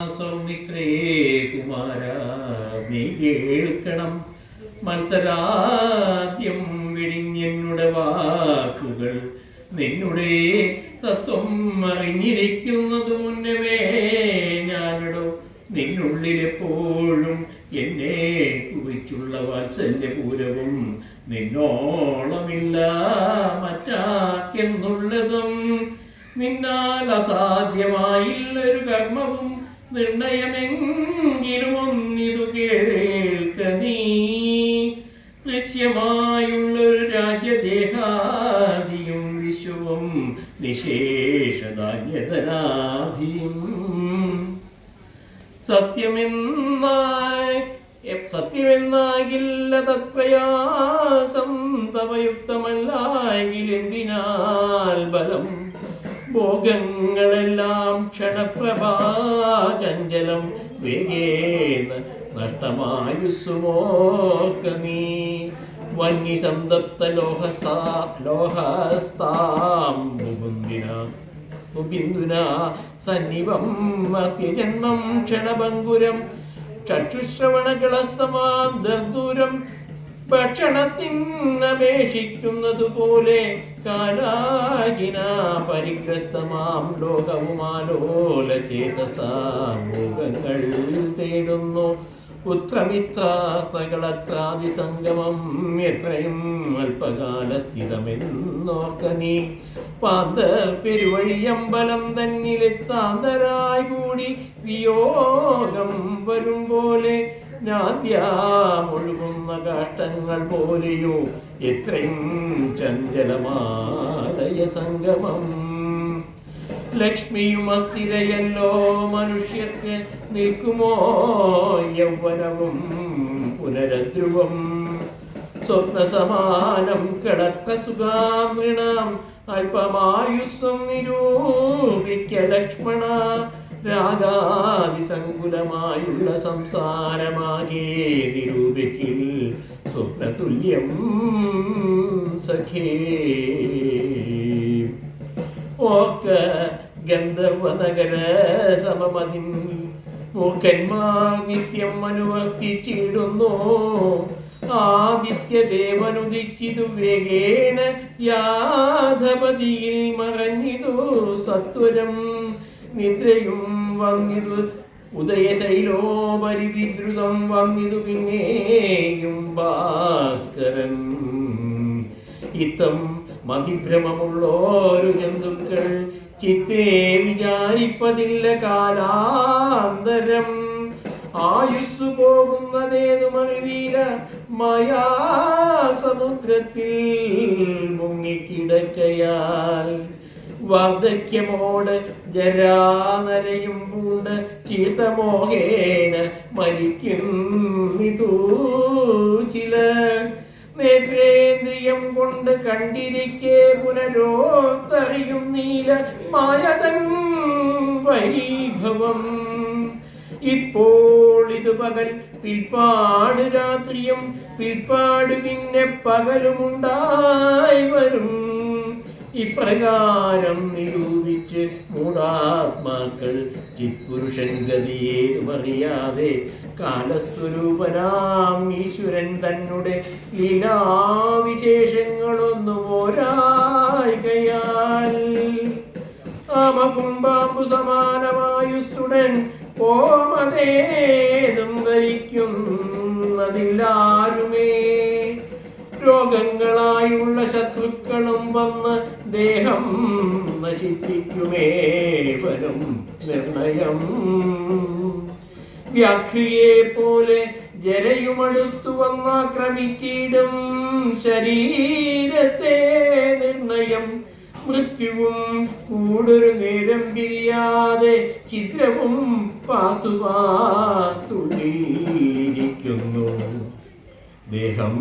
സൗമിത്രേ കുമാര നീ കേൾക്കണം. മത്സരാദ്യം വിഴിഞ്ഞെന്നുടെ വാക്കുകൾ നിന്നുടെ തത്വം അറിഞ്ഞിരിക്കുന്നത് മുന്നമേ ഞാനിടോ. നിന്നുള്ളിലെപ്പോഴും എന്നെ കുറിച്ചുള്ള വാത്സല്യപൂരവും നിന്നോളമില്ല. മറ്റാക്കെന്നുള്ളതും നിന്നാൽ അസാധ്യമായില്ലൊരു കർമ്മവും നിർണയമെങ്കിലും ഒന്നിതു കേൾക്ക നീ. ദൃശ്യമായുള്ളൊരു രാജ്യദേഹാദിയും വിശ്വവും നിശേഷധാന്യതനാധിയും സത്യമെന്നായി സത്യമെന്നാകില്ല തത്പ്രയാസം. തവയുക്തമല്ലായെങ്കിൽ എന്തിനാൽ ബലം? ഭോഗങ്ങളെല്ലാം ക്ഷണപ്രഭാചഞ്ചലം വേഗേന നഷ്ടമായുസുമോക്ക നീ. വന്നി സംതപ്ത ലോഹസാ ലോഹസ്താം മുകുന്ദിന മുബിന്ദുന സന്നിവം മധ്യജന്മം ക്ഷണഭങ്കുരം ചക്ഷുശ്രവണകളസ്തമാം ദൂരം ഭക്ഷണത്തിനപേക്ഷിക്കുന്നതുപോലെ കാലാഹിന പരിഗ്രസ്തമാം ലോകവുമാലോല ചേതസാമൂഹങ്ങൾ തേടുന്നു. പുത്രമിത്രാത്രകളത്രാതിസംഗമം എത്രയും അല്പകാല സ്ഥിതമെന്നോർക്ക നീ. പാന്ത പെരുവഴിയമ്പലം തന്നിലെത്താന്തരായി കൂടി വിയോഗം വരും പോലെ നാദ്യാമൊഴുകുന്ന കാഷ്ടങ്ങൾ പോലെയോ? എത്രയും ചഞ്ചലമാലയ സംഗമം. ലക്ഷ്മിയും അസ്ഥിരയല്ലോ മനുഷ്യർക്ക് നിൽക്കുമോ? യൗവനവും പുനരധ്രുവം സ്വപ്നസമാനം കിടക്ക സുഖാമൃണാം. അല്പമായുസ്സം നിരൂപിക്ക ലക്ഷ്മണ. രാഗാതിസങ്കുലമായുള്ള സംസാരമാകെ നിരൂപിക്കിൽ സ്വപ്നതുല്യം സഖേ. ഓക്ക ഗന്ധർവനഗര സമമതിൻ മൂക്കന്മാർ നിത്യം അനുവർത്തിച്ചിടുന്നു. ആദിത്യദേവനുദിച്ചിതു വേഗേന യാധപതിയിൽ മറഞ്ഞിതു സത്വരം. നിദ്രയും വന്നിതു. ഉദയശൈലോപരി വിദ്രുതം വന്നിതു പിന്നെയും ഭാസ്കരൻ. ഇത്തം മതിഭ്രമമുള്ളോരു ജന്തുക്കൾ ചിത്തേ വിചാരിപ്പതില്ല കാലാന്തരം. ആയുസ് പോകുന്നതേതുമറിവീല മായാസമുദ്രത്തിൽ മുങ്ങിക്കിടക്കയാൽ. വാർദ്ധക്യമോട് ജരാനരയും പൂണ്ട് ചീതമോഹേന മരിക്കുന്നിതൂ ചില നേത്രേന്ദ്രിയം കൊണ്ട് കണ്ടിരിക്കെ പുനരോത്തറിയും നീല മായതൻ വൈഭവം. ഇപ്പോൾ ഇത് പകൽ പിൽപ്പാട് രാത്രിയും പിൽപ്പാട് പിന്നെ പകലുമുണ്ടായി വരും. ഇപ്രകാരം നിരൂപിച്ച് മൂടാത്മാക്കൾ ചിത്പുരുഷൻ ഗതിയേതുമറിയാതെ കാലസ്വരൂപനാം ഈശ്വരൻ തന്നെ ലീലാവിശേഷങ്ങളൊന്നും ഓരായികയാൽ ആമകുംബാമ്പു സമാനമായുസ്സുടൻ ഓമതേതും ധരിക്കുന്നതില്ലാരുമേ രോഗങ്ങളായുള്ള ശത്രുക്കളും വന്ന് ദേഹം നശിപ്പിക്കുമേവരും നിർണയം. വ്യാഖ്യയെ പോലെ ജരയുമടുത്തു വന്നാക്രമിച്ചിടും ശരീരത്തെ നിർണയം. മൃത്യുവും കൂടൊരു നേരം പിരിയാതെ ചിത്രവും പാത്തുവാത്തുള്ളിരിക്കുന്നു ദേഹം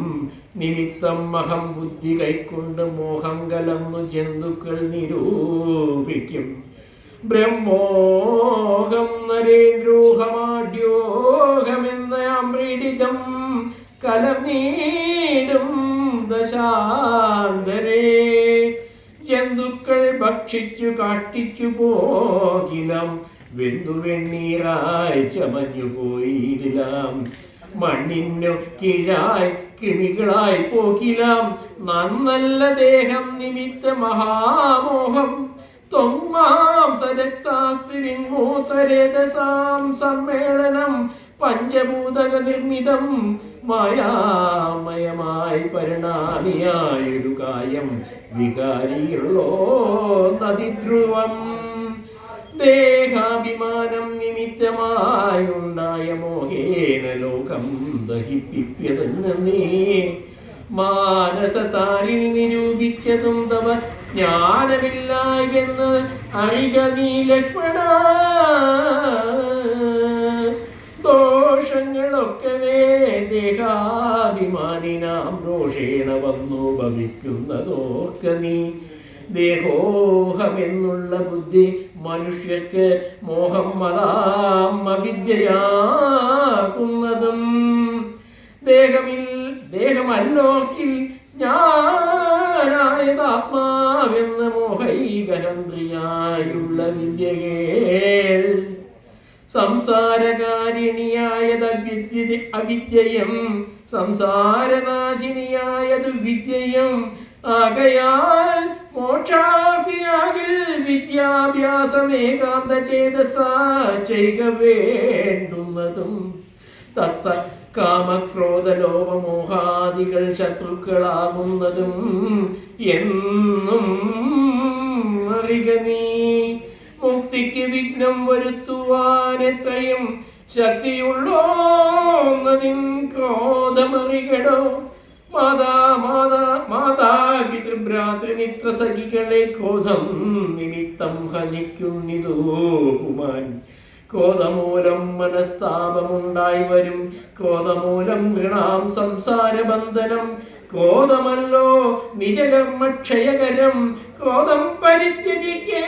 നിമിത്തം അഹം ബുദ്ധി കൈക്കൊണ്ട് മോഹം കലന്നു ജന്തുക്കൾ നിരൂപിക്കും. ബ്രഹ്മോഹം നരേന്ദ്രോഹമാഡ്യോഹമെന്ന അമൃഡിതം കലനീടും ദശാന്തരേ. ജന്തുക്കൾ ഭക്ഷിച്ചു കാഷ്ടിച്ചു പോകിലം. വെന്തു വെണ്ണീറായി ചമഞ്ഞു പോയിടിലാം മണ്ണിനു കീഴായി കൃമികളായി പോകിലാം. നന്നല്ല ദേഹം നിമിത്ത മഹാമോഹം. മൂത്തരേതസാം സമ്മേളനം. പഞ്ചഭൂതക നിർമ്മിതം മായാമയമായി പരിണാമിയായൊരു കായം വികാരിയുള്ളോ നദിധ്രുവം. ദേഹാഭിമാനം നിമിത്തമായുണ്ടായ മോഹേന ലോകം ദഹിപ്പിപ്പതെന്ന് നീ. മാനസതാരിണി നിരൂപിച്ചതും തവ ജ്ഞാനമില്ല എന്ന് അറിക നീ ലക്ഷ്മണ ദോഷങ്ങളൊക്കവേ ദേഹാഭിമാനിനാം ദോഷേണ വന്നു ഭവിക്കുന്നതോർക്ക നീ. ദേഹോഹമെന്നുള്ള ബുദ്ധി മനുഷ്യക്ക് മോഹം മതാം അവിദ്യയാക്കുന്നതും ദേഹമിൽ ദേഹമല്ലോക്കിൽ ഞാനായതാത്മാവെന്ന മോഹൈകഹന്ത്രിയായുള്ള വിദ്യകേൾ. സംസാരകാരിണിയായത് അവിദ്യ അവിദ്യയും സംസാരനാശിനിയായത് വിദ്യയും ആകയാൽ മോക്ഷാർത്ഥിയാകിൽ വിദ്യാഭ്യാസമേകാന്ത ചേതസ ചെയ്യുക വേണ്ടുന്നതും. തത്ത കാമക്രോധ ലോപമോഹാദികൾ ശത്രുക്കളാകുന്നതും എന്നും അറിക നീ. മുക്തിക്ക് വിഘ്നം വരുത്തുവാൻ എത്രയും ശക്തിയുള്ളോന്നതിൻ ക്രോധമറികടോ. മാതാ മാതാ മാതാ പിതൃഭ്രാതൃമിത്ര സഖികളെ ക്രോധം നിമിത്തം ഹനിക്കുന്നിതോ. പുമാൻ ക്രോധമൂലം മനസ്താപമുണ്ടായി വരും. ക്രോധമൂലം നൃണാം സംസാരബന്ധനം. ക്രോധമല്ലോ നിജകർമ്മക്ഷയകരം. ക്രോധം പരിത്യജിക്കേ